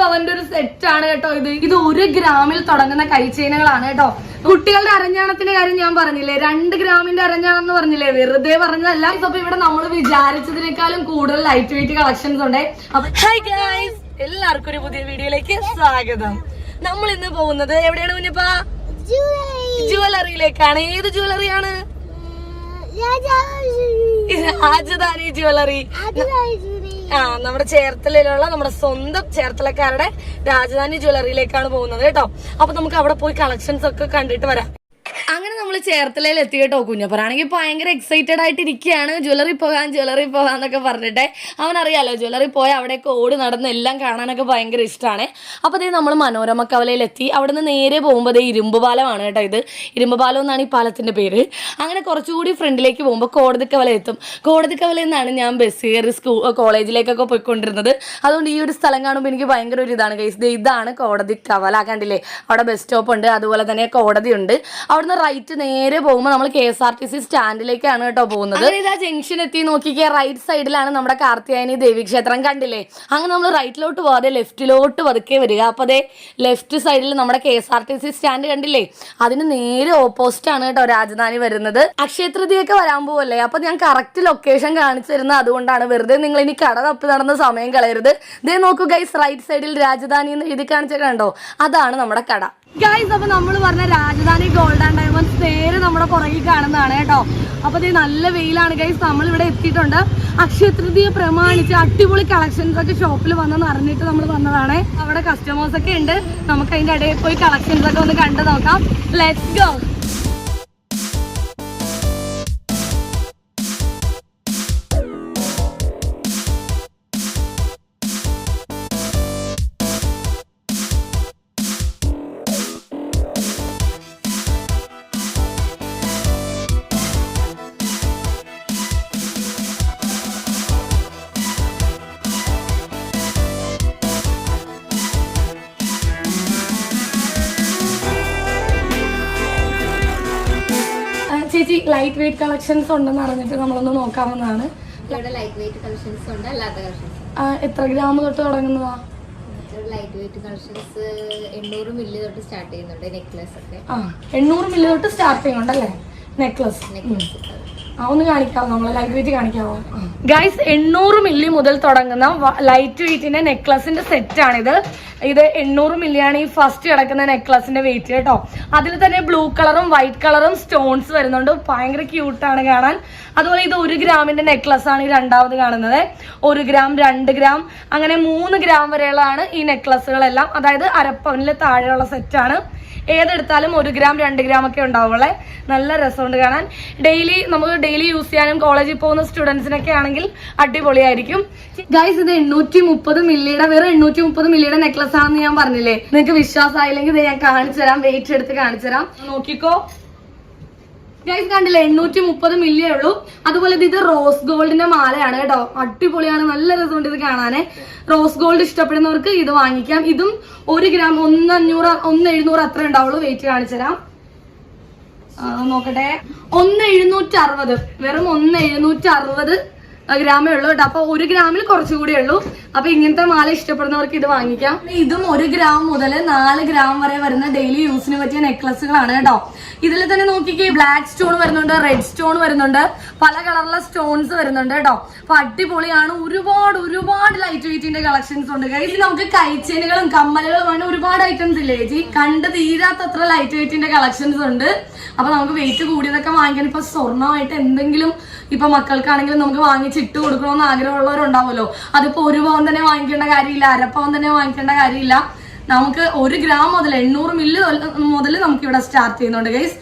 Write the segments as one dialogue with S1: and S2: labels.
S1: പവന്റെ ഒരു സെറ്റ് ആണ് കേട്ടോ ഇത്. ഇത് ഒരു ഗ്രാമിൽ തുടങ്ങുന്ന കൈച്ചേനകളാണ് കേട്ടോ. കുട്ടികളുടെ അരഞ്ഞാണത്തിന്റെ കാര്യം ഞാൻ പറഞ്ഞില്ലേ? രണ്ട് ഗ്രാമിന്റെ അരഞ്ഞാണം എന്ന് പറഞ്ഞില്ലേ? വെറുതെ പറഞ്ഞതല്ല. അപ്പൊ ഇവിടെ നമ്മൾ വിചാരിച്ചതിനേക്കാളും കൂടുതൽ ലൈറ്റ് വെയിറ്റ് കളക്ഷൻസ് ഉണ്ട് ഗൈസ് എല്ലാവർക്കും ഒരു പുതിയ വീഡിയോയിലേക്ക് സ്വാഗതം. നമ്മൾ ഇന്ന് പോകുന്നത് എവിടെയാണ് കുഞ്ഞപ്പാ ജുവലറിയിലേക്കാണ് ഏത് ജുവലറിയാണ് രാജധാനി. ജുവലറി നമ്മുടെ ചേർത്തലയിലുള്ള നമ്മുടെ സ്വന്തം ചേർത്തലക്കാരുടെ രാജധാനി ജ്വല്ലറിയിലേക്കാണ് പോകുന്നത് കേട്ടോ. അപ്പൊ നമുക്ക് അവിടെ പോയി കളക്ഷൻസ് ഒക്കെ കണ്ടിട്ട് വരാം. അങ്ങനെ നമ്മൾ ചേർത്തലയിൽ എത്തി കേട്ടോ കുഞ്ഞപ്പനാണെങ്കിൽ ഭയങ്കര എക്സൈറ്റഡ് ആയിട്ട് ഇരിക്കുകയാണ് ജ്വല്ലറി പോകാൻ ജ്വല്ലറി പോകാന്നൊക്കെ പറഞ്ഞിട്ട്. അവനറിയാലോ ജ്വല്ലറി പോയ അവിടെയൊക്കെ ഓട് നടന്ന് എല്ലാം കാണാനൊക്കെ ഭയങ്കര ഇഷ്ടമാണ് അപ്പോൾ അതേ നമ്മൾ മനോരമ കവലയിലെത്തി അവിടെ നിന്ന് നേരെ പോകുമ്പോൾ ദേ ഇരുമ്പ് പാലമാണ് കേട്ടോ ഇത്. ഇരുമ്പ് പാലം എന്നാണ് ഈ പാലത്തിന്റെ പേര്. അങ്ങനെ കുറച്ചുകൂടി ഫ്രണ്ടിലേക്ക് പോകുമ്പോൾ കോടതിക്കവല എത്തും. കവല എന്നാണ് ഞാൻ ബസ് കയറി സ്കൂൾ കോളേജിലേക്കൊക്കെ പോയിക്കൊണ്ടിരുന്നത്. അതുകൊണ്ട് ഈ ഒരു സ്ഥലം കാണുമ്പോൾ എനിക്ക് ഭയങ്കര ഒരു ഇതാണ് കേസ് ഇതാണ് കോടതി കവല. കണ്ടില്ലേ? അവിടെ ബസ് സ്റ്റോപ്പ് ഉണ്ട്. അതുപോലെ തന്നെ കോടതി ഉണ്ട് അവിടുന്ന് റൈറ്റ് നേരെ പോകുമ്പോൾ നമ്മൾ K S R T C സ്റ്റാൻഡിലേക്കാണ് കേട്ടോ പോകുന്നത്. ഇതാ ജംഗ്ഷൻ എത്തി നോക്കിക്കേ റൈറ്റ് സൈഡിലാണ് നമ്മുടെ കാർത്തിയായനി ദേവി ക്ഷേത്രം കണ്ടില്ലേ? അങ്ങനെ നമ്മൾ റൈറ്റിലോട്ട് പോകാതെ ലെഫ്റ്റിലോട്ട് പതുക്കെ വരിക. അപ്പോൾ അതേ ലെഫ്റ്റ് സൈഡിൽ നമ്മുടെ K S R T C stand കണ്ടില്ലേ? അതിന് നേരെ ഓപ്പോസിറ്റ് ആണ് കേട്ടോ രാജധാനി വരുന്നത്. അക്ഷയ തൃതീയൊക്കെ വരാൻ പോവല്ലേ? അപ്പൊ ഞാൻ കറക്റ്റ് ലൊക്കേഷൻ കാണിച്ചു തരുന്നത് അതുകൊണ്ടാണ്. വെറുതെ നിങ്ങൾ ഇനി കട തപ്പി നടന്ന സമയം കളയരുത്. ദേ നോക്കൂ ഗൈസ് റൈറ്റ് സൈഡിൽ രാജധാനി എന്ന് എഴുതി കാണിച്ചിട്ടുണ്ടോ അതാണ് നമ്മുടെ കട. ഗൈസ് അപ്പൊ നമ്മൾ പറഞ്ഞ രാജധാനി ഗോൾഡ് ആൻഡ് ഡയമണ്ട്സ് നേരെ നമ്മുടെ പുറകിൽ കാണുന്നതാണ് കേട്ടോ. അപ്പൊ ഇത് നല്ല വെയിലാണ് ഗൈസ് നമ്മൾ ഇവിടെ എത്തിയിട്ടുണ്ട്. അക്ഷയ തൃതീയ പ്രമാണിച്ച് അടിപൊളി കളക്ഷൻസ് ഒക്കെ ഷോപ്പിൽ വന്നെന്ന് അറിഞ്ഞിട്ട് നമ്മൾ വന്നതാണ്. അവിടെ കസ്റ്റമേഴ്സ് ഒക്കെ ഉണ്ട്. നമുക്ക് അതിന്റെ ഇടയിൽ പോയി കളക്ഷൻസ് ഒക്കെ ഒന്ന് കണ്ടു നോക്കാം. Let's go light weight collections ഉണ്ടെന്ന് അറിഞ്ഞിട്ട് നമ്മളൊന്ന് നോക്കാവുന്നതാണ്.
S2: ഇവിടെ ലൈറ്റ് വെയിറ്റ് കളക്ഷൻസ് ഉണ്ട് അല്ലാത്ത കളക്ഷൻസ്
S1: എത്ര ഗ്രാം തൊട്ട് തുടങ്ങുന്നതാ?
S2: ലൈറ്റ് വെയിറ്റ് കളക്ഷൻസ് എണ്ണൂറ് മില്ലി തൊട്ട് സ്റ്റാർട്ട് ചെയ്യുന്നുണ്ട് നെക്ലസ് ഒക്കെ.
S1: ആ എണ്ണൂറ് മില്ലി തൊട്ട് സ്റ്റാർട്ട് ചെയ്യുന്നുണ്ടല്ലേ നെക്ലസ്
S2: നെക്ലസ്
S1: ഗൈസ് എണ്ണൂറ് മില്ലി മുതൽ തുടങ്ങുന്ന ലൈറ്റ് വെയിറ്റിന്റെ നെക്ലസിന്റെ സെറ്റ് ആണിത്. ഇത് എണ്ണൂറ് മില്ലിയാണ് ഈ ഫസ്റ്റ് കിടക്കുന്ന നെക്ലസിന്റെ വെയിറ്റ് കേട്ടോ. അതിൽ തന്നെ ബ്ലൂ കളറും വൈറ്റ് കളറും സ്റ്റോൺസ് വരുന്നുണ്ട്. ഭയങ്കര ക്യൂട്ടാണ് കാണാൻ. അതുപോലെ ഇത് ഒരു ഗ്രാമിന്റെ നെക്ലസ് ആണ് ഈ രണ്ടാമത് കാണുന്നത്. ഒരു ഗ്രാം രണ്ട് ഗ്രാം അങ്ങനെ മൂന്ന് ഗ്രാം വരെയുള്ളതാണ് ഈ നെക്ലസുകളെല്ലാം അതായത് അരപ്പവനിൽ താഴെയുള്ള സെറ്റാണ് ഏതെടുത്താലും ഒരു ഗ്രാം രണ്ട് ഗ്രാം ഒക്കെ ഉണ്ടാവുള്ളേ. നല്ല രസമുണ്ട് കാണാൻ. ഡെയിലി നമുക്ക് ഡെയിലി യൂസ് ചെയ്യാനും കോളേജിൽ പോകുന്ന സ്റ്റുഡൻസിനൊക്കെ ആണെങ്കിൽ അടിപൊളിയായിരിക്കും. ഗൈസ് ഇത് എണ്ണൂറ്റി മുപ്പത് മില്ലിയുടെ വേറെ എണ്ണൂറ്റി മുപ്പത് മില്ലിയുടെ നെക്ലസ് ആണെന്ന് ഞാൻ പറഞ്ഞില്ലേ? നിങ്ങൾക്ക് വിശ്വാസമായില്ലെങ്കിൽ ഇത് ഞാൻ കാണിച്ചു തരാം വെയിറ്റ് എടുത്ത് കാണിച്ചു തരാം നോക്കിക്കോ. ഗൈസ് കണ്ടില്ല? എണ്ണൂറ്റി മുപ്പത് മില്യേ ഉള്ളൂ. അതുപോലെ ഇത് റോസ് ഗോൾഡിന്റെ മാലയാണ് കേട്ടോ. അടിപൊളിയാണ്. നല്ല രസമുണ്ട് ഇത് കാണാനേ. റോസ് ഗോൾഡ് ഇഷ്ടപ്പെടുന്നവർക്ക് ഇത് വാങ്ങിക്കാം. ഇതും ഒരു ഗ്രാം ഒന്ന് അഞ്ഞൂറ് ഒന്ന് എഴുന്നൂറ് അത്ര ഉണ്ടാവുള്ളൂ. വെയിറ്റ് കാണിച്ചുതരാം നോക്കട്ടെ ഒന്ന് എഴുന്നൂറ്റി അറുപത് വെറും ഒന്ന് എഴുന്നൂറ്റി അറുപത് ഗ്രാമേ ഉള്ളൂ കേട്ടോ. അപ്പൊ ഒരു ഗ്രാമിൽ കുറച്ചുകൂടി ഉള്ളൂ. അപ്പൊ ഇങ്ങനത്തെ മാല ഇഷ്ടപ്പെടുന്നവർക്ക് ഇത് വാങ്ങിക്കാം. ഇതും ഒരു ഗ്രാം മുതൽ നാല് ഗ്രാം വരെ വരുന്ന ഡെയിലി യൂസിന് പറ്റിയ നെക്ലസുകളാണ് കേട്ടോ. ഇതിൽ തന്നെ നോക്കിക്കേ ബ്ലാക്ക് സ്റ്റോൺ വരുന്നുണ്ട് റെഡ് സ്റ്റോൺ വരുന്നുണ്ട് പല കളറിലെ സ്റ്റോൺസ് വരുന്നുണ്ട് കേട്ടോ. അപ്പൊ അടിപൊളിയാണ്. ഒരുപാട് ഒരുപാട് ലൈറ്റ് വെയിറ്റിന്റെ കളക്ഷൻസ് ഉണ്ട്. ഇതിൽ ഇത് നമുക്ക് കൈച്ചേനുകളും കമ്മലുകളും അങ്ങനെ ഒരുപാട് ഐറ്റംസ് ഇല്ലേ ചേച്ചി? കണ്ട് തീരാത്തത്ര ലൈറ്റ് വെയിറ്റിന്റെ കളക്ഷൻസ് ഉണ്ട്. അപ്പൊ നമുക്ക് വെയിറ്റ് കൂടിയതൊക്കെ വാങ്ങിക്കാൻ ഇപ്പൊ സ്വർണമായിട്ട് എന്തെങ്കിലും ഇപ്പൊ മക്കൾക്കാണെങ്കിലും നമുക്ക് വാങ്ങിച്ചിട്ട് കൊടുക്കണമെന്ന് ആഗ്രഹമുള്ളവരുണ്ടാവുമല്ലോ. അതിപ്പോ ഒരു പവൻ തന്നെ വാങ്ങിക്കേണ്ട കാര്യമില്ല അരപ്പവൻ തന്നെ വാങ്ങിക്കേണ്ട കാര്യമില്ല. നമുക്ക് ഒരു ഗ്രാം മുതൽ എണ്ണൂറ് മില്ല് മുതൽ നമുക്ക് ഇവിടെ സ്റ്റാർട്ട് ചെയ്യുന്നുണ്ട് ഗൈസ്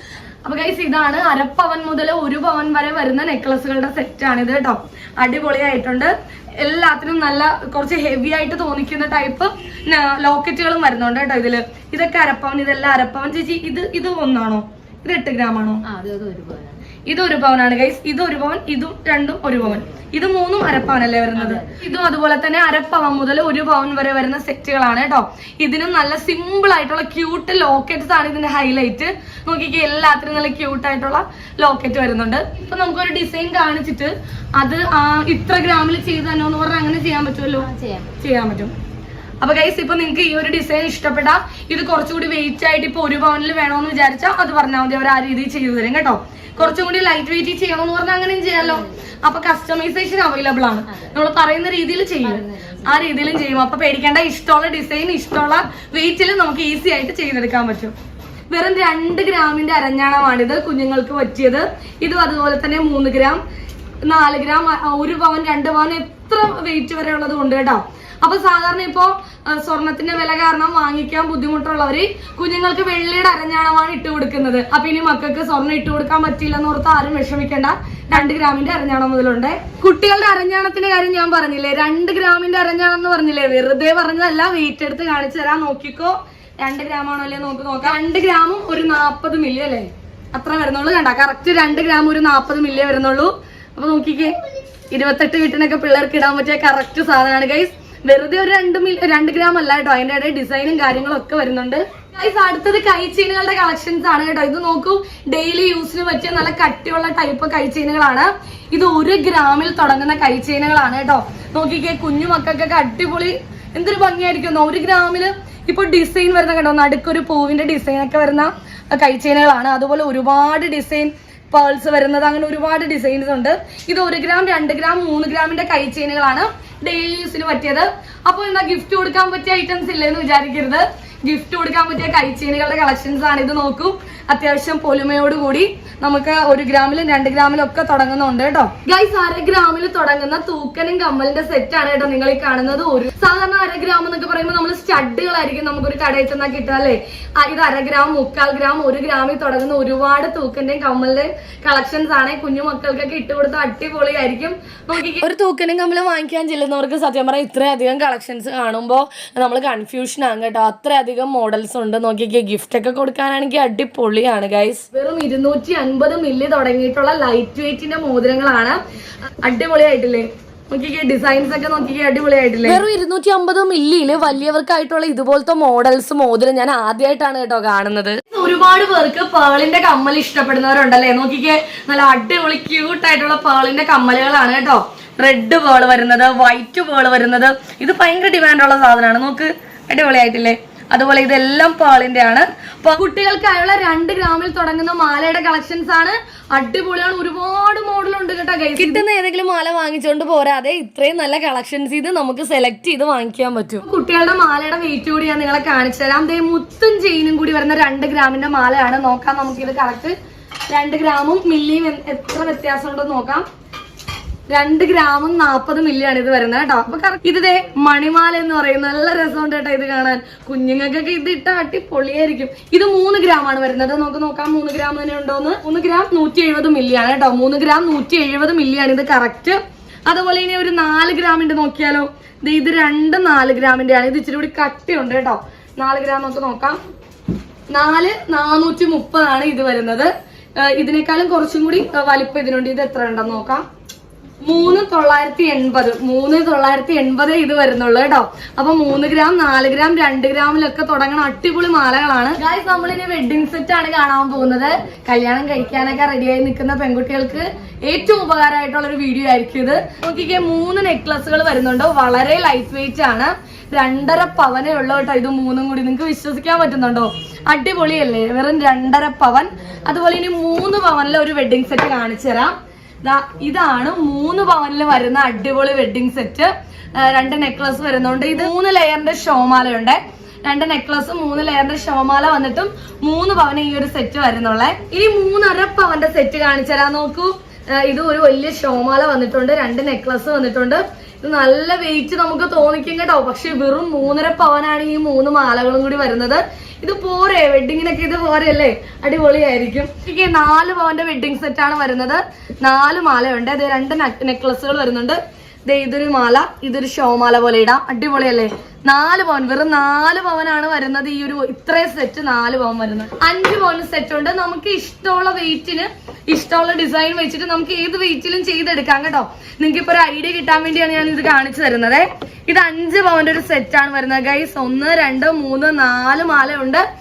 S1: അപ്പൊ ഗൈസ് ഇതാണ് അരപ്പവൻ മുതൽ ഒരു പവൻ വരെ വരുന്ന നെക്ലസുകളുടെ സെറ്റ് ആണ് ഇത് കേട്ടോ. അടിപൊളിയായിട്ടുണ്ട്. എല്ലാത്തിനും നല്ല കുറച്ച് ഹെവി ആയിട്ട് തോന്നിക്കുന്ന ടൈപ്പ് ലോക്കറ്റുകളും വരുന്നുണ്ട് കേട്ടോ ഇതിൽ. ഇതൊക്കെ അരപ്പവൻ ഇതെല്ലാം അരപ്പവൻ ചേച്ചി ഇത് ഇത് ഒന്നാണോ? ഇത് എട്ട് ഗ്രാം ആണോ ഇത് ഒരു പവനാണ് ഗൈസ് ഇത് ഒരു പവൻ ഇതും രണ്ടും ഒരു പവൻ ഇത് മൂന്നും അരപ്പവനല്ലേ വരുന്നത്? ഇതും അതുപോലെ തന്നെ അരപ്പവൻ മുതൽ ഒരു പവൻ വരെ വരുന്ന സെറ്റുകളാണ് കേട്ടോ. ഇതിനും നല്ല സിമ്പിൾ ആയിട്ടുള്ള ക്യൂട്ട് ലോക്കറ്റ്സ് ആണ് ഇതിന്റെ ഹൈലൈറ്റ് നോക്കിക്കേ എല്ലാത്തിനും നല്ല ക്യൂട്ട് ആയിട്ടുള്ള ലോക്കറ്റ് വരുന്നുണ്ട്. ഇപ്പൊ നമുക്കൊരു ഡിസൈൻ കാണിച്ചിട്ട് അത് ഇത്ര ഗ്രാമിൽ ചെയ്ത് തന്നെ എന്ന് പറഞ്ഞാൽ അങ്ങനെ ചെയ്യാൻ പറ്റുമല്ലോ?
S2: ചെയ്യാം.
S1: ചെയ്യാൻ പറ്റും. അപ്പൊ ഗൈസ് ഇപ്പൊ നിങ്ങൾക്ക് ഈ ഒരു ഡിസൈൻ ഇഷ്ടപ്പെട്ടാ ഇത് കുറച്ചുകൂടി വെയിറ്റ് ആയിട്ട് ഇപ്പൊ ഒരു പവനിൽ വേണമെന്ന് വിചാരിച്ചാൽ അത് പറഞ്ഞാൽ മതി അവർ ആ രീതിയിൽ ചെയ്തു തരും കേട്ടോ. കുറച്ചും കൂടി ലൈറ്റ് വെയിറ്റ് ചെയ്യണമെന്ന് പറഞ്ഞാൽ അങ്ങനെയും ചെയ്യാമല്ലോ അപ്പൊ കസ്റ്റമൈസേഷൻ അവൈലബിൾ ആണ്. നമ്മൾ പറയുന്ന രീതിയിൽ ചെയ്യും. ആ രീതിയിലും ചെയ്യും. അപ്പൊ പേടിക്കേണ്ട ഇഷ്ടമുള്ള ഡിസൈൻ ഇഷ്ടമുള്ള വെയിറ്റിൽ നമുക്ക് ഈസി ആയിട്ട് ചെയ്തെടുക്കാൻ പറ്റും. വെറും രണ്ട് ഗ്രാമിന്റെ അരഞ്ഞാണമാണിത് കുഞ്ഞുങ്ങൾക്ക് പറ്റിയത്. ഇതും അതുപോലെ തന്നെ മൂന്ന് ഗ്രാം നാല് ഗ്രാം ഒരു പവൻ രണ്ട് പവൻ എത്ര വെയിറ്റ് വരെ ഉള്ളത് ഉണ്ട് കേട്ടോ. അപ്പൊ സാധാരണ ഇപ്പോ സ്വർണത്തിന്റെ വില കാരണം വാങ്ങിക്കാൻ ബുദ്ധിമുട്ടുള്ളവര് കുഞ്ഞുങ്ങൾക്ക് വെള്ളിയുടെ അരഞ്ഞാണമാണ് ഇട്ട് കൊടുക്കുന്നത്. അപ്പൊ ഇനി മക്കൾക്ക് സ്വർണം ഇട്ട് കൊടുക്കാൻ പറ്റില്ല എന്ന് ഓർത്ത് ആരും വിഷമിക്കേണ്ട. രണ്ട് ഗ്രാമിന്റെ അരഞ്ഞാണം മുതലുണ്ട്. കുട്ടികളുടെ അരഞ്ഞാണത്തിന്റെ കാര്യം ഞാൻ പറഞ്ഞില്ലേ? രണ്ട് ഗ്രാമിന്റെ അരഞ്ഞാണം എന്ന് പറഞ്ഞില്ലേ? വെറുതെ പറഞ്ഞതല്ല വെയിറ്റ് എടുത്ത് കാണിച്ചു തരാൻ നോക്കിക്കോ. രണ്ട് ഗ്രാം ആണോ അല്ലേ? നോക്ക് നോക്കാം. രണ്ട് ഗ്രാമും ഒരു നാപ്പത് മില്ലി അല്ലേ? അത്ര വരുന്നുള്ളൂ കണ്ട? കറക്റ്റ് രണ്ട് ഗ്രാം ഒരു നാപ്പത് മില്ലി വരുന്നുള്ളൂ. അപ്പൊ നോക്കിക്കേ. ഇരുപത്തെട്ട് വീട്ടിനൊക്കെ പിള്ളേർക്ക് ഇടാൻ പറ്റിയ കറക്റ്റ് സാധനമാണ് ഗൈസ് വെറുതെ ഒരു രണ്ട് മിൽ രണ്ട് ഗ്രാം അല്ല കേട്ടോ. അതിന്റെ ഇടയിൽ ഡിസൈനും കാര്യങ്ങളും ഒക്കെ വരുന്നുണ്ട്. ഗൈസ് അടുത്തത് കൈച്ചീനുകളുടെ കളക്ഷൻസ് ആണ് കേട്ടോ. ഇത് നോക്കൂ. ഡെയിലി യൂസിന് പറ്റിയ നല്ല കട്ടിയുള്ള ടൈപ്പ് കൈച്ചീനുകളാണ് ഇത് ഒരു ഗ്രാമിൽ തുടങ്ങുന്ന കൈച്ചീനുകളാണ് കേട്ടോ. നോക്കിക്കേ കുഞ്ഞു മക്കൾക്കൊക്കെ അടിപൊളി. എന്തൊരു ഭംഗിയായിരിക്കും ഒരു ഗ്രാമിൽ ഇപ്പൊ ഡിസൈൻ വരുന്ന കണ്ടോ? നടുക്കൊരു പൂവിന്റെ ഡിസൈൻ ഒക്കെ വരുന്ന കൈച്ചീനുകളാണ് അതുപോലെ ഒരുപാട് ഡിസൈൻ പേൾസ് വരുന്നത്. അങ്ങനെ ഒരുപാട് ഡിസൈൻസ് ഉണ്ട്. ഇത് ഒരു ഗ്രാം രണ്ട് ഗ്രാം മൂന്ന് ഗ്രാമിന്റെ കൈച്ചെയിനുകളാണ് ഡെയിലി യൂസിന് പറ്റിയത്. അപ്പോൾ എന്നാ ഗിഫ്റ്റ് കൊടുക്കാൻ പറ്റിയ ഐറ്റംസ് ഇല്ലെന്ന് വിചാരിക്കരുത്. ഗിഫ്റ്റ് കൊടുക്കാൻ പറ്റിയ കൈച്ചീനുകളുടെ കളക്ഷൻസ് ആണ് ഇത് നോക്കൂ. അത്യാവശ്യം പൊലിമയോട് കൂടി. നമുക്ക് ഒരു ഗ്രാമിലും രണ്ട് ഗ്രാമിലും ഒക്കെ തുടങ്ങുന്നുണ്ട് കേട്ടോ. ഗൈസ് അര ഗ്രാമിൽ തുടങ്ങുന്ന തൂക്കനും കമ്മലിന്റെ സെറ്റ് ആണ് കേട്ടോ നിങ്ങൾ ഈ കാണുന്നത്. ഒരു സാധാരണ അര ഗ്രാം എന്നൊക്കെ പറയുമ്പോൾ നമ്മൾ സ്റ്റഡുകളായിരിക്കും നമുക്കൊരു കടയിൽ ചെന്നാൽ കിട്ടുക അല്ലേ? ഇത് അര ഗ്രാം മുക്കാൽ ഗ്രാം ഒരു ഗ്രാമിൽ തുടങ്ങുന്ന ഒരുപാട് തൂക്കന്റെയും കമ്മലിന്റെയും കളക്ഷൻസ് ആണ്. കുഞ്ഞു മക്കൾക്കൊക്കെ ഇട്ട് കൊടുത്ത അടിപൊളിയായിരിക്കും. നോക്കിക്കേ ഒരു തൂക്കനും കമ്മലും വാങ്ങിക്കാൻ ചെല്ലുന്നവർക്ക് സത്യം പറയാം ഇത്രയധികം കളക്ഷൻസ് കാണുമ്പോൾ നമ്മൾ കൺഫ്യൂഷൻ ആകും കേട്ടോ. അത്രയധികം മോഡൽസ് ഉണ്ട്. നോക്കിക്കേ ഗിഫ്റ്റ് ഒക്കെ കൊടുക്കാനാണെങ്കിൽ അടിപൊളിയാണ് ഗൈസ് വെറും ഇരുന്നൂറ്റി അൻപത് മില്ലി തുടങ്ങിയിട്ടുള്ള ലൈറ്റ് വെയിറ്റിന്റെ മോതിരങ്ങളാണ്. അടിപൊളിയായിട്ടില്ലേ? നോക്കിക്കേ ഡിസൈൻസ് ഒക്കെ നോക്കിക്കേ അടിപൊളിയായിട്ടില്ലേ? വെറും ഇരുന്നൂറ്റി അമ്പത് മില്ലിയിൽ വലിയവർക്കായിട്ടുള്ള ഇതുപോലത്തെ മോഡൽസ് മോതിരം ഞാൻ ആദ്യമായിട്ടാണ് കേട്ടോ കാണുന്നത്. ഒരുപാട് പേർക്ക് പേളിന്റെ കമ്മൽ ഇഷ്ടപ്പെടുന്നവരുണ്ടല്ലേ? നോക്കിക്കേ നല്ല അടിപൊളി ക്യൂട്ട് ആയിട്ടുള്ള പേളിന്റെ കമ്മലുകളാണ് കേട്ടോ. റെഡ് പേൾ വരുന്നത് വൈറ്റ് പേൾ വരുന്നത്. ഇത് ഭയങ്കര ഡിമാൻഡുള്ള സാധനമാണ്. നോക്ക് അടിപൊളിയായിട്ടില്ലേ? അതുപോലെ ഇതെല്ലാം പേളിന്റെ ആണ് അപ്പൊ കുട്ടികൾക്കായുള്ള രണ്ട് ഗ്രാമിൽ തുടങ്ങുന്ന മാലയുടെ കളക്ഷൻസ് ആണ്. അടിപൊളിയാണ്. ഒരുപാട് മോഡൽ ഉണ്ട് കേട്ടോ. കിട്ടുന്ന ഏതെങ്കിലും മാല വാങ്ങിച്ചുകൊണ്ട് പോരാതെ ഇത്രയും നല്ല കളക്ഷൻസ് ഇത് നമുക്ക് സെലക്ട് ചെയ്ത് വാങ്ങിക്കാൻ പറ്റും. കുട്ടികളുടെ മാലയുടെ വെയിറ്റ് കൂടി ഞാൻ നിങ്ങളെ കാണിച്ചു തരാം. ദേ മുത്തും ചെയിനും കൂടി വരുന്ന രണ്ട് ഗ്രാമിന്റെ മാലയാണ്. നോക്കാം നമുക്കിത് കറക്റ്റ് രണ്ട് ഗ്രാമും മില്ലിയും എത്ര വ്യത്യാസം ഉണ്ടെന്ന് നോക്കാം. രണ്ട് ഗ്രാമും നാൽപ്പത് മില്ലിയാണ് ഇത് വരുന്നത് കേട്ടോ. അപ്പൊ ഇത് മണിമാല എന്ന് പറയുന്ന നല്ല രസമുണ്ട് കേട്ടോ ഇത് കാണാൻ. കുഞ്ഞുങ്ങൾക്കൊക്കെ ഇത് ഇട്ട അട്ടി പൊളിയായിരിക്കും ഇത് മൂന്ന് ഗ്രാം ആണ് വരുന്നത് നമുക്ക് നോക്കാം. മൂന്ന് ഗ്രാം തന്നെ ഉണ്ടോന്ന്. മൂന്ന് ഗ്രാം നൂറ്റി എഴുപത് മില്ലിയാണ് കേട്ടോ. മൂന്ന് ഗ്രാം നൂറ്റി എഴുപത് മില്ലിയാണ് ഇത് കറക്റ്റ് അതുപോലെ ഇനി ഒരു നാല് ഗ്രാമിന്റെ നോക്കിയാലോ. ഇത് രണ്ട് നാല് ഗ്രാമിന്റെ ആണ് ഇത് ഇച്ചിരി കൂടി കട്ടിയുണ്ട് കേട്ടോ. നാല് ഗ്രാം നമുക്ക് നോക്കാം. നാല് നാനൂറ്റി മുപ്പതാണ് ഇത് വരുന്നത്. ഇതിനേക്കാളും കുറച്ചും കൂടി വലിപ്പം ഇതിനുണ്ട്. ഇത് എത്ര ഉണ്ടെന്ന് നോക്കാം. മൂന്ന് തൊള്ളായിരത്തി എൺപത് മൂന്ന് തൊള്ളായിരത്തി എൺപത് ഇത് വരുന്നുള്ളൂ കേട്ടോ. അപ്പൊ മൂന്ന് ഗ്രാം നാല് ഗ്രാം രണ്ട് ഗ്രാമിലൊക്കെ തുടങ്ങണ അടിപൊളി മാലകളാണ്. ഗായ്സ് നമ്മളിനി വെഡിങ് സെറ്റ് ആണ് കാണാൻ പോകുന്നത്. കല്യാണം കഴിക്കാനൊക്കെ റെഡിയായി നിൽക്കുന്ന പെൺകുട്ടികൾക്ക് ഏറ്റവും ഉപകാരമായിട്ടുള്ള ഒരു വീഡിയോ ആയിരിക്കും ഇത്. നോക്കിക്കേ മൂന്ന് നെക്ലസുകൾ വരുന്നുണ്ട്. വളരെ ലൈറ്റ് വെയിറ്റ് ആണ്. രണ്ടര പവനേ ഉള്ളൂ കേട്ടോ ഇത് മൂന്നും കൂടി. നിങ്ങൾക്ക് വിശ്വസിക്കാൻ പറ്റുന്നുണ്ടോ? അടിപൊളിയല്ലേ? വെറും രണ്ടര പവൻ. അതുപോലെ ഇനി മൂന്ന് പവനിലെ ഒരു വെഡിങ് സെറ്റ് കാണിച്ചു തരാം ഇതാണ് മൂന്ന് പവനിൽ വരുന്ന അടിപൊളി വെഡിങ് സെറ്റ് രണ്ട് നെക്ലസ് വരുന്നുണ്ട്. ഇത് മൂന്ന് ലെയറിന്റെ ഷോമാലയുണ്ട് രണ്ട് നെക്ലസ് മൂന്ന് ലെയറിന്റെ ഷോമാല വന്നിട്ടും മൂന്ന് പവന് ഈ ഒരു സെറ്റ് വരുന്നുള്ളേ. ഇനി മൂന്നര പവന്റെ സെറ്റ് കാണിച്ചു നോക്കൂ. ഇത് ഒരു വലിയ ഷോമാല വന്നിട്ടുണ്ട്. രണ്ട് നെക്ലസ് വന്നിട്ടുണ്ട്. ഇത് നല്ല വെയിറ്റ് നമുക്ക് തോന്നിക്കും കേട്ടോ. പക്ഷെ വെറും മൂന്നര പവനാണ് ഈ മൂന്ന് മാലകളും കൂടി വരുന്നത്. ഇത് പോരെ വെഡിങ്ങിനൊക്കെ ഇത് പോരല്ലേ അടിപൊളിയായിരിക്കും. എനിക്ക് നാല് പവന്റെ വെഡിങ് സെറ്റ് ആണ് വരുന്നത്. നാല് മാലയുണ്ട്. അത് രണ്ട് നെക്ലസുകൾ വരുന്നുണ്ട്. ദേ ഇതൊരു മാല ഇതൊരു ഷോമാല പോലെ ഇടാം. അടിപൊളിയല്ലേ? നാല് പവൻ വെറും നാല് പവനാണ് വരുന്നത് ഈ ഒരു ഇത്രയും സെറ്റ് നാല് പവൻ വരുന്നത്. അഞ്ച് പവൻ സെറ്റ് ഉണ്ട്. നമുക്ക് ഇഷ്ടമുള്ള വെയിറ്റിന് ഇഷ്ടമുള്ള ഡിസൈൻ വെച്ചിട്ട് നമുക്ക് ഏത് വെയിറ്റിലും ചെയ്തെടുക്കാം കേട്ടോ. നിങ്ങൾക്ക് ഇപ്പൊ ഒരു ഐഡിയ കിട്ടാൻ വേണ്ടിയാണ് ഞാൻ ഇത് കാണിച്ചു തരുന്നത്. ഇത് അഞ്ച് പവന്റെ ഒരു സെറ്റ് ആണ് വരുന്നത് ഗൈസ് ഒന്ന് രണ്ട് മൂന്ന് നാല് മാല ഉണ്ട്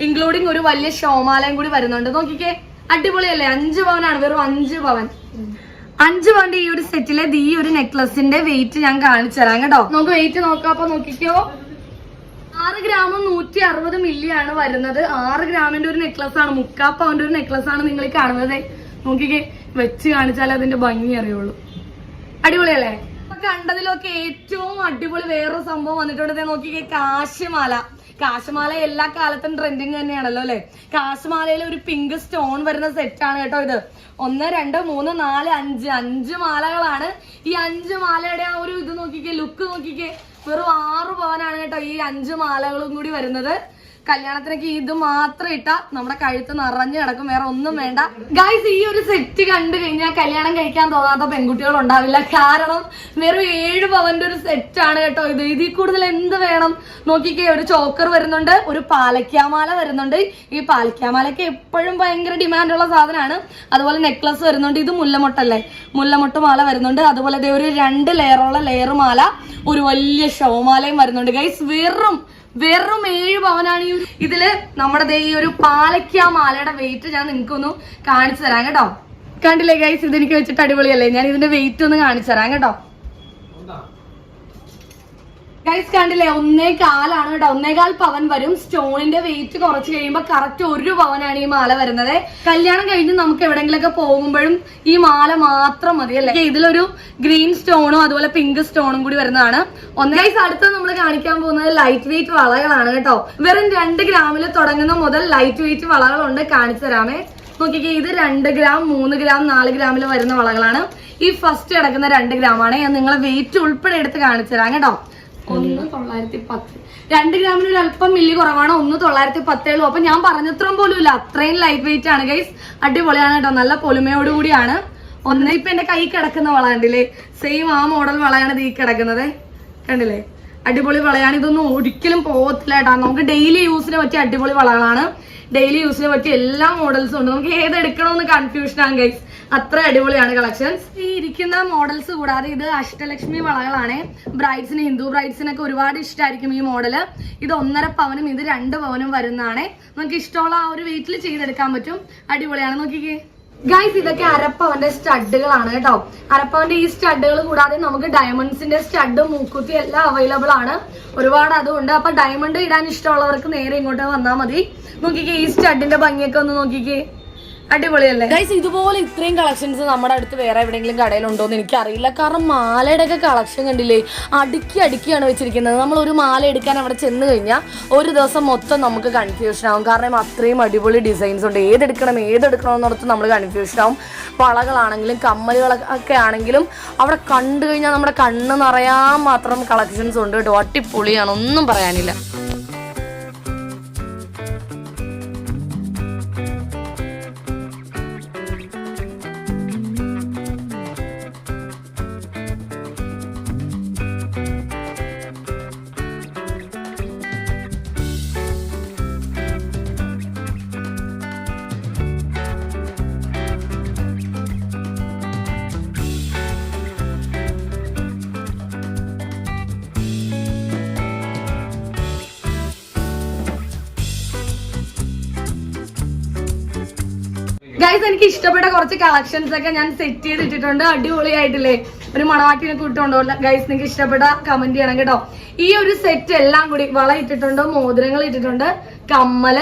S1: ഇൻക്ലൂഡിങ് ഒരു വലിയ ഷോമാലയും കൂടി വരുന്നുണ്ട്. നോക്കിക്കേ. അടിപൊളിയല്ലേ? അഞ്ച് പവനാണ്. വെറും അഞ്ച് പവൻ. അഞ്ച് പവന്റെ ഈ ഒരു സെറ്റിലെ ഈ ഒരു നെക്ലസിന്റെ വെയിറ്റ് ഞാൻ കാണിച്ചു തരാം കേട്ടോ. നമുക്ക് വെയിറ്റ് നോക്കാം. അപ്പൊ നോക്കിക്കോ. ആറ് ഗ്രാമും നൂറ്റി അറുപത് മില്ലി ആണ് വരുന്നത്. ആറ് ഗ്രാമിന്റെ ഒരു നെക്ലസ് ആണ്. മുക്കാ പവന്റെ ഒരു നെക്ലസ് ആണ് നിങ്ങൾ കാണുന്നത്. നോക്കിക്കേ. വെച്ച് കാണിച്ചാലേ അതിന്റെ ഭംഗി അറിയുള്ളൂ. അടിപൊളിയല്ലേ? കണ്ടതിലൊക്കെ ഏറ്റവും അടിപൊളി വേറൊരു സംഭവം വന്നിട്ടുണ്ട്. നോക്കിക്കേ. കാശിമാല. കാശിമാല എല്ലാ കാലത്തും ട്രെൻഡിങ് തന്നെയാണല്ലോ അല്ലെ? കാശുമാലയിൽ ഒരു പിങ്ക് സ്റ്റോൺ വരുന്ന സെറ്റ് ആണ് കേട്ടോ ഇത്. ഒന്ന് രണ്ട് മൂന്ന് നാല് അഞ്ച്. അഞ്ച് മാലകളാണ്. ഈ അഞ്ച് മാലയുടെ ആ ഒരു ഇത് നോക്കിക്കേ ലുക്ക് നോക്കിക്കേ. വെറും ആറ് പവനാണ് കേട്ടോ ഈ അഞ്ച് മാലകളും കൂടി വരുന്നത്. കല്യാണത്തിനൊക്കെ ഇത് മാത്രം ഇട്ടാ നമ്മുടെ കഴുത്ത് നിറഞ്ഞു കിടക്കും വേറെ ഒന്നും വേണ്ട. ഗായ്സ് ഈ ഒരു സെറ്റ് കണ്ടു കഴിഞ്ഞാൽ കല്യാണം കഴിക്കാൻ തോന്നാത്ത പെൺകുട്ടികൾ ഉണ്ടാവില്ല. കാരണം വെറും ഏഴ് പവന്റെ ഒരു ആണ് കേട്ടോ ഇത്. ഇതിൽ കൂടുതൽ എന്ത് വേണം? നോക്കിക്കേ ഒരു ചോക്കർ വരുന്നുണ്ട് ഒരു പാലക്കാമാല വരുന്നുണ്ട്. ഈ പാലക്കാമാലയ്ക്ക് എപ്പോഴും ഭയങ്കര ഡിമാൻഡുള്ള സാധനമാണ്. അതുപോലെ നെക്ലസ് വരുന്നുണ്ട് ഇത് മുല്ലമൊട്ടല്ലേ? മുല്ലമൊട്ട് മാല വരുന്നുണ്ട്. അതുപോലെ ഒരു രണ്ട് ലെയറുള്ള ലെയർ മാല ഒരു വലിയ ഷോമാലയും വരുന്നുണ്ട്. ഗൈസ് വെറും വെറും ഏഴ് പവനാണ് ഈ ഇതിൽ നമ്മുടെ ഈ ഒരു പാലക്ക മാലയുടെ വെയിറ്റ് ഞാൻ നിങ്ങൾക്കൊന്ന് കാണിച്ചു തരാം കേട്ടോ. കണ്ടില്ലേ ഗൈസ് ഇത് എനിക്ക് വെച്ചിട്ട് അടിപൊളിയല്ലേ? ഞാൻ ഇതിന്റെ വെയിറ്റ് ഒന്ന് കാണിച്ചു തരാം കേട്ടോ. ഗൈസ് കണ്ടില്ലേ? ഒന്നേ കാലാണ് കേട്ടോ. ഒന്നേകാൽ പവൻ വരും. സ്റ്റോണിന്റെ വെയിറ്റ് കുറച്ച് കഴിയുമ്പോൾ കറക്റ്റ് ഒരു പവനാണ് ഈ മാല വരുന്നത്. കല്യാണം കഴിഞ്ഞ് നമുക്ക് എവിടെങ്കിലൊക്കെ പോകുമ്പോഴും ഈ മാല മാത്രം മതി അല്ലേ? ഇതിലൊരു ഗ്രീൻ സ്റ്റോണും അതുപോലെ പിങ്ക് സ്റ്റോണും കൂടി വരുന്നതാണ്. ഒന്നേ ഗൈസ് അടുത്ത് നമ്മൾ കാണിക്കാൻ പോകുന്നത് ലൈറ്റ് വെയിറ്റ് വളകളാണ് കേട്ടോ. വെറും രണ്ട് ഗ്രാമിൽ തുടങ്ങുന്ന മുതൽ ലൈറ്റ് വെയിറ്റ് വളകളുണ്ട്. കാണിച്ചു തരാമേ. നോക്കിക്കേ ഇത് രണ്ട് ഗ്രാം മൂന്ന് ഗ്രാം നാല് ഗ്രാമിൽ വരുന്ന വളകളാണ്. ഈ ഫസ്റ്റ് കിടക്കുന്ന രണ്ട് ഗ്രാമാണ്. ഞാൻ നിങ്ങളെ വെയിറ്റ് ഉൾപ്പെടെ എടുത്ത് കാണിച്ചു തരാം കേട്ടോ. ഒന്ന് തൊള്ളായിരത്തി പത്ത്. രണ്ട് ഗ്രാമിന് ഒരു അല്പം മില്ലി കുറവാണ്. ഒന്ന് തൊള്ളായിരത്തി പത്തേളും. അപ്പൊ ഞാൻ പറഞ്ഞത്രയും പോലും ഇല്ല. അത്രയും ലൈറ്റ് വെയിറ്റ് ആണ് ഗൈസ് അടിപൊളിയാണ് കേട്ടോ നല്ല പൊലിമയോട് കൂടിയാണ്. ഒന്ന് ഇപ്പൊ എന്റെ കൈ കിടക്കുന്ന വള കണ്ടില്ലേ സെയിം ആ മോഡൽ വളയാണ് ഈ കിടക്കുന്നത്. കണ്ടില്ലേ? അടിപൊളി വളയാണ്. ഇതൊന്നും ഒരിക്കലും പോകത്തില്ല കേട്ടോ നമുക്ക് ഡെയിലി യൂസിന് പറ്റിയ അടിപൊളി വളകളാണ്. ഡെയിലി യൂസിന് പറ്റിയ എല്ലാ മോഡൽസും ഉണ്ട്. നമുക്ക് ഏത് എടുക്കണമെന്ന് കൺഫ്യൂഷൻ ആണ് ഗൈസ് അത്ര അടിപൊളിയാണ് കളക്ഷൻസ്. ഈ ഇരിക്കുന്ന മോഡൽസ് കൂടാതെ ഇത് അഷ്ടലക്ഷ്മി വളകളാണ്. ബ്രൈഡ്സിന് ഹിന്ദു ബ്രൈഡ്സിനൊക്കെ ഒരുപാട് ഇഷ്ടമായിരിക്കും ഈ മോഡൽ ഇത് ഒന്നര പവനും ഇത് രണ്ട് പവനും വരുന്നതാണ്. നമുക്ക് ഇഷ്ടമുള്ള ആ ഒരു വെയിറ്റിൽ ചെയ്തെടുക്കാൻ പറ്റും. അടിപൊളിയാണ്. നോക്കിക്കേ. ഗൈസ് ഇതൊക്കെ അരപ്പവന്റെ സ്റ്റഡുകളാണ് കേട്ടോ. അരപ്പവന്റെ ഈ സ്റ്റഡുകൾ കൂടാതെ നമുക്ക് ഡയമണ്ട്സിന്റെ സ്റ്റഡ് മൂക്കുത്തി എല്ലാം അവൈലബിൾ ആണ്. ഒരുപാട് അതുകൊണ്ട് അപ്പൊ ഡയമണ്ട് ഇടാൻ ഇഷ്ടമുള്ളവർക്ക് നേരെ ഇങ്ങോട്ട് വന്നാൽ മതി. നോക്കിക്കേ ഈ സ്റ്റഡിന്റെ ഭംഗിയൊക്കെ ഒന്ന് നോക്കിക്കേ. അടിപൊളിയല്ലേ? ഗൈസ് ഇതുപോലെ ഇത്രയും കളക്ഷൻസ് നമ്മുടെ അടുത്ത് വേറെ എവിടെയെങ്കിലും കടയിലുണ്ടോ എന്ന് എനിക്കറിയില്ല. കാരണം മാലയുടെ ഒക്കെ കളക്ഷൻ കണ്ടില്ലേ? അടുക്കി അടുക്കിയാണ് വെച്ചിരിക്കുന്നത്. നമ്മൾ ഒരു മാല എടുക്കാൻ അവിടെ ചെന്ന് കഴിഞ്ഞാൽ ഒരു ദിവസം മൊത്തം നമുക്ക് കൺഫ്യൂഷൻ ആവും. കാരണം അത്രയും അടിപൊളി ഡിസൈൻസ് ഉണ്ട്. ഏതെടുക്കണം ഏതെടുക്കണം എന്നോർത്ത് നമ്മൾ കൺഫ്യൂഷൻ ആവും. വളകളാണെങ്കിലും കമ്മലുകളൊക്കെ ആണെങ്കിലും അവിടെ കണ്ടു കഴിഞ്ഞാൽ നമ്മുടെ കണ്ണ് നിറയാൻ മാത്രം കളക്ഷൻസ് ഉണ്ട്. കേട്ടോ അടിപൊളിയാണ്. ഒന്നും പറയാനില്ല. ഗൈസ് എനിക്ക് ഇഷ്ടപ്പെട്ട കുറച്ച് കളക്ഷൻസ് ഒക്കെ ഞാൻ സെറ്റ് ചെയ്തിട്ടിട്ടുണ്ട്. അടിപൊളിയായിട്ടില്ലേ? ഒരു മണവാട്ടിനെ ഇട്ടുണ്ടോ ഗൈസ് നിങ്ങൾക്ക് ഇഷ്ടപ്പെട്ട കമന്റ് ചെയ്യണം കേട്ടോ. ഈ ഒരു സെറ്റ് എല്ലാം കൂടി വള ഇട്ടിട്ടുണ്ട് മോതിരങ്ങൾ ഇട്ടിട്ടുണ്ട് കമ്മൽ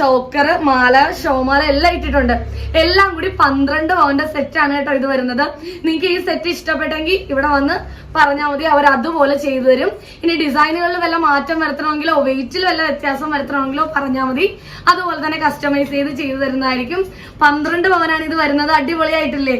S1: ചോക്കർ മാല ഷോമാല എല്ലാം ഇട്ടിട്ടുണ്ട്. എല്ലാം കൂടി പന്ത്രണ്ട് പവന്റെ സെറ്റ് ആണ് കേട്ടോ ഇത് വരുന്നത്. നിങ്ങൾക്ക് ഈ സെറ്റ് ഇഷ്ടപ്പെട്ടെങ്കിൽ ഇവിടെ വന്ന് പറഞ്ഞാൽ മതി അവർ അതുപോലെ ചെയ്തു തരും. ഇനി ഡിസൈനുകളിൽ വല്ല മാറ്റം വരുത്തണമെങ്കിലോ വെയിറ്റിൽ വല്ല വ്യത്യാസം വരുത്തണമെങ്കിലോ പറഞ്ഞാൽ മതി. അതുപോലെ തന്നെ കസ്റ്റമൈസ് ചെയ്ത് ചെയ്തു തരുന്നതായിരിക്കും. പന്ത്രണ്ട് പവനാണ് ഇത് വരുന്നത്. അടിപൊളിയായിട്ടില്ലേ?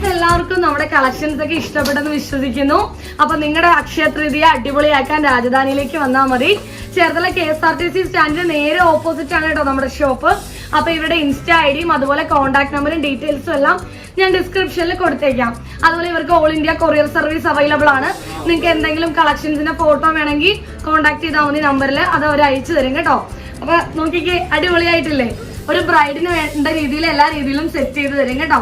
S1: ഗൈസ് എല്ലാവർക്കും നമ്മുടെ കളക്ഷൻസ് ഒക്കെ ഇഷ്ടപ്പെട്ടെന്ന് വിശ്വസിക്കുന്നു. അപ്പൊ നിങ്ങളുടെ അക്ഷയ തൃതീയ അടിപൊളിയാക്കാൻ രാജധാനിയിലേക്ക് വന്നാൽ മതി. Cherthala K S R T C സ്റ്റാൻഡിന് നേരെ ഓപ്പോസിറ്റ് ആണ് കേട്ടോ നമ്മുടെ ഷോപ്പ് അപ്പൊ ഇവരുടെ ഇൻസ്റ്റ ഐ ഡിയും അതുപോലെ കോൺടാക്ട് നമ്പറും ഡീറ്റെയിൽസും എല്ലാം ഞാൻ ഡിസ്ക്രിപ്ഷനിൽ കൊടുത്തേക്കാം. അതുപോലെ ഇവർക്ക് all India courier service available ആണ്. നിങ്ങൾക്ക് എന്തെങ്കിലും കളക്ഷൻസിന്റെ ഫോട്ടോ വേണമെങ്കിൽ കോൺടാക്ട് ചെയ്താൽ മതി നമ്പറിൽ അത് അവർ അയച്ചു തരും കേട്ടോ. അപ്പൊ നോക്കിക്കേ അടിപൊളിയായിട്ടില്ലേ? ഒരു ബ്രൈഡിന് വേണ്ട രീതിയിൽ എല്ലാ രീതിയിലും സെറ്റ് ചെയ്ത് തരും കേട്ടോ.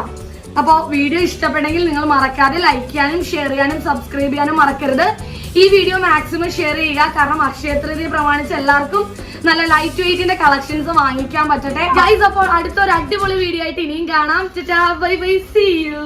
S1: അപ്പോൾ വീഡിയോ ഇഷ്ടപ്പെട്ടെങ്കിൽ നിങ്ങൾ മറക്കാതെ ലൈക്ക് ചെയ്യാനും ഷെയർ ചെയ്യാനും സബ്സ്ക്രൈബ് ചെയ്യാനും മറക്കരുത്. ഈ വീഡിയോ മാക്സിമം ഷെയർ ചെയ്യുക. കാരണം അക്ഷയ പ്രമാണിച്ച് എല്ലാവർക്കും നല്ല ലൈറ്റ് വെയിറ്റിന്റെ കളക്ഷൻസ് വാങ്ങിക്കാൻ പറ്റട്ടെ. ഗൈസ് അപ്പോൾ അടുത്തൊരു അടിപൊളി വീഡിയോ ആയിട്ട് ഇനിയും കാണാം. Bye bye see you